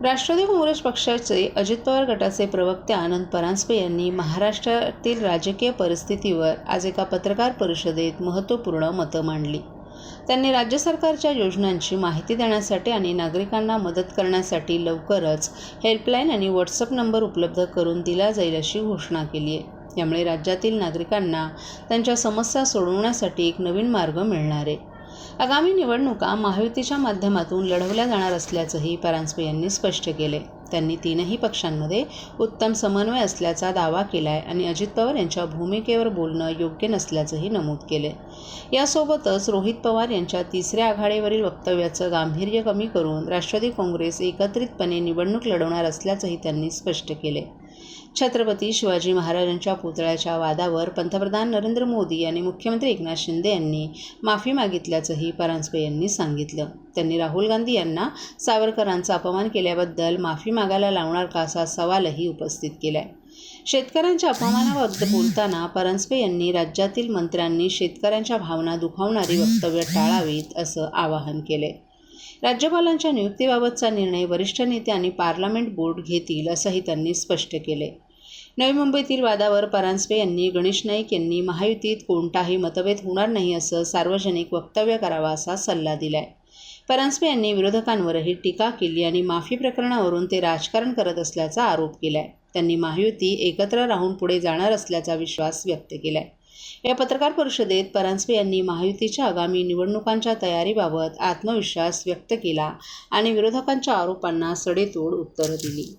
राष्ट्रवादी काँग्रेस पक्षाचे अजित पवार गटाचे प्रवक्ते आनंद परांजपे यांनी महाराष्ट्रातील राजकीय परिस्थितीवर आज एका पत्रकार परिषदेत महत्त्वपूर्ण मतं मांडली. त्यांनी राज्य सरकारच्या योजनांची माहिती देण्यासाठी आणि नागरिकांना मदत करण्यासाठी लवकरच हेल्पलाईन आणि व्हॉट्सअप नंबर उपलब्ध करून दिला जाईल अशी घोषणा केली आहे. यामुळे राज्यातील नागरिकांना त्यांच्या समस्या सोडवण्यासाठी एक नवीन मार्ग मिळणार आहे. आगामी निवडणुका महायुतीच्या माध्यमातून लढवल्या जाणार असल्याचंही परांजपे यांनी स्पष्ट केले त्यांनी तीनही पक्षांमध्ये उत्तम समन्वय असल्याचा दावा केला आहे आणि अजित पवार यांच्या भूमिकेवर बोलणं योग्य नसल्याचंही नमूद केले यासोबतच रोहित पवार यांच्या तिसऱ्या आघाडीवरील वक्तव्याचं गांभीर्य कमी करून राष्ट्रवादी काँग्रेस एकत्रितपणे निवडणूक लढवणार असल्याचंही त्यांनी स्पष्ट केले छत्रपती शिवाजी महाराजांच्या पुतळ्याच्या वादावर पंतप्रधान नरेंद्र मोदी आणि मुख्यमंत्री एकनाथ शिंदे यांनी माफी मागितल्याचंही परांजपे यांनी सांगितलं. त्यांनी राहुल गांधी यांना सावरकरांचा अपमान केल्याबद्दल माफी मागायला लावणार का असा सवालही उपस्थित केलाय. शेतकऱ्यांच्या अपमानाबद्दल बोलताना परांजपे यांनी राज्यातील मंत्र्यांनी शेतकऱ्यांच्या भावना दुखावणारी वक्तव्य टाळावीत असं आवाहन केलंय. राज्यपालांच्या नियुक्तीबाबतचा निर्णय वरिष्ठ नेते आणि पार्लमेंट बोर्ड घेतील असंही त्यांनी स्पष्ट केले. नवी मुंबईतील वादावर परांजपे यांनी गणेश नाईक यांनी महायुतीत कोणताही मतभेद होणार नाही असं सार्वजनिक वक्तव्य करावा असा सल्ला दिलाय. परांजपे यांनी विरोधकांवरही टीका केली आणि माफी प्रकरणावरून ते राजकारण करत असल्याचा आरोप केलाय. त्यांनी महायुती एकत्र राहून पुढे जाणार असल्याचा विश्वास व्यक्त केलाय. या पत्रकार परिषदेत परांजपे यांनी महायुतीच्या आगामी निवडणुकांच्या तयारीबाबत आत्मविश्वास व्यक्त केला आणि विरोधकांच्या आरोपांना सडेतोड उत्तरं दिली.